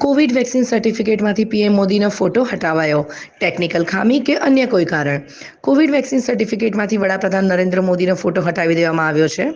Covid vaccine સર્ટિફિકેટમાંથી PM મોદીનો photo હટાવાયો. ટેકનિકલ ખામી કે અન્ય કોઈ કારણ? કોવિડ વેક્સિન સર્ટિફિકેટમાંથી વડાપ્રધાન નરેન્દ્ર મોદીનો ફોટો હટાવી દેવામાં આવ્યો છે.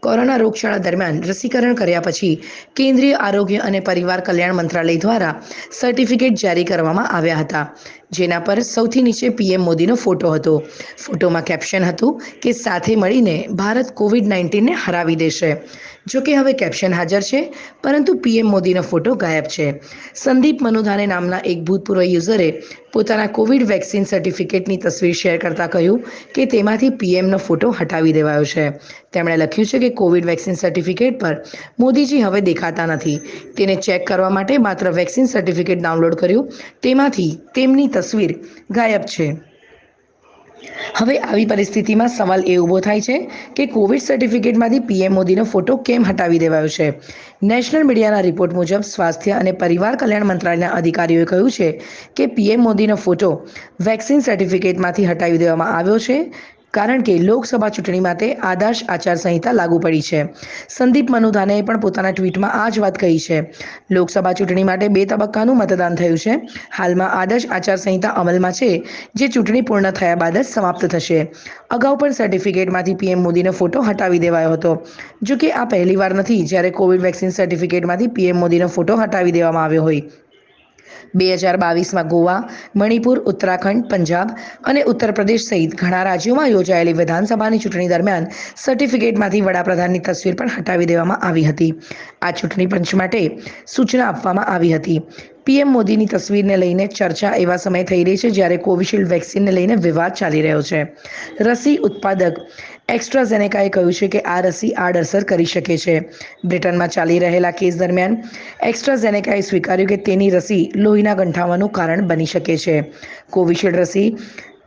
કોરોના રોગચાળા દરમિયાન રસીકરણ કર્યા પછી કેન્દ્રીય આરોગ્ય અને પરિવાર કલ્યાણ મંત્રાલય દ્વારા સર્ટિફિકેટ જારી કરવામાં આવ્યા હતા. જેના પર સૌથી નીચે પીએમ મોદીનો ફોટો હતો. ફોટોમાં કેપ્શન હતું કે સાથે મળીને ભારત કોવિડ નાઇન્ટીનને હરાવી દેશે. જો કે હવે કેપ્શન હાજર છે, પરંતુ પીએમ મોદીનો ફોટો ગાયબ છે. સંદીપ મનોધારે નામના એક ભૂતપૂર્વ યુઝરે પોતાના કોવિડ વેક્સિન સર્ટિફિકેટની તસવીર શેર કરતા કહ્યું કે તેમાંથી પીએમનો ફોટો હટાવી દેવાયો છે. તેમણે લખ્યું છે કે કોવિડ વેક્સિન સર્ટિફિકેટ પર મોદીજી હવે દેખાતા નથી. તેને ચેક કરવા માટે માત્ર વેક્સિન સર્ટિફિકેટ ડાઉનલોડ કર્યું. તેમાંથી તેમની તસવીર ગાયબ છે. હવે આવી પરિસ્થિતિમાં સવાલ એ ઊભો થાય છે કે કોવિડ સર્ટિફિકેટમાંથી પીએમ મોદીનો ફોટો કેમ હટાવી દેવાયો છે? નેશનલ મીડિયાના રિપોર્ટ મુજબ સ્વાસ્થ્ય અને પરિવાર કલ્યાણ મંત્રાલયના અધિકારીઓએ કહ્યું છે કે પીએમ મોદીનો ફોટો વેક્સિન સર્ટિફિકેટમાંથી હટાવી દેવામાં આવ્યો છે. કારણ કે લોકસભા ચૂંટણી માટે આદર્શ આચારસંહિતા લાગુ પડી છે. સંદીપ મનુધાનેએ પણ પોતાના ટ્વીટમાં આ જ વાત કહી છે. લોકસભા ચૂંટણી માટે બે તબક્કાનું મતદાન થયું છે. હાલમાં આદર્શ આચારસંહિતા અમલમાં છે, જે ચૂંટણી પૂર્ણ થયા બાદ જ સમાપ્ત થશે. અગાઉ પણ સર્ટિફિકેટમાંથી પીએમ મોદીનો ફોટો હટાવી દેવાયો હતો. જો કે આ પહેલીવાર નથી જ્યારે કોવિડ વેક્સિન સર્ટિફિકેટમાંથી પીએમ મોદીનો ફોટો હટાવી દેવામાં આવ્યો હોય. બે હજાર બાવીસમાં ગોવા, મણિપુર, ઉત્તરાખંડ, પંજાબ અને ઉત્તર પ્રદેશ સહિત ઘણા રાજ્યોમાં યોજાયેલી વિધાનસભાની ચૂંટણી દરમિયાન સર્ટિફિકેટમાંથી વડાપ્રધાનની તસવીર પણ હટાવી દેવામાં આવી હતી. આ ચૂંટણી પંચ માટે સૂચના આપવામાં આવી હતી. પીએમ મોદીની તસવીરને લઈને ચર્ચા એવા સમય થઈ રહી છે જ્યારે કોવિશિલ્ડ વેક્સિનને લઈને વિવાદ ચાલી રહ્યો છે. રસી ઉત્પાદક એક્સ્ટ્રાઝેનેકાએ કહ્યું છે કે આ રસી આડઅસર કરી શકે છે. બ્રિટનમાં ચાલી રહેલા કેસ દરમિયાન એક્સ્ટ્રાઝેનેકાએ સ્વીકાર્યું કે તેની રસી લોહીના ગંઠાવાનું કારણ બની શકે છે. કોવિશિલ્ડ રસી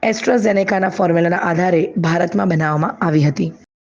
એસ્ટ્રાઝેનેકાના ફોર્મ્યુલાના આધારે ભારતમાં બનાવવામાં આવી હતી.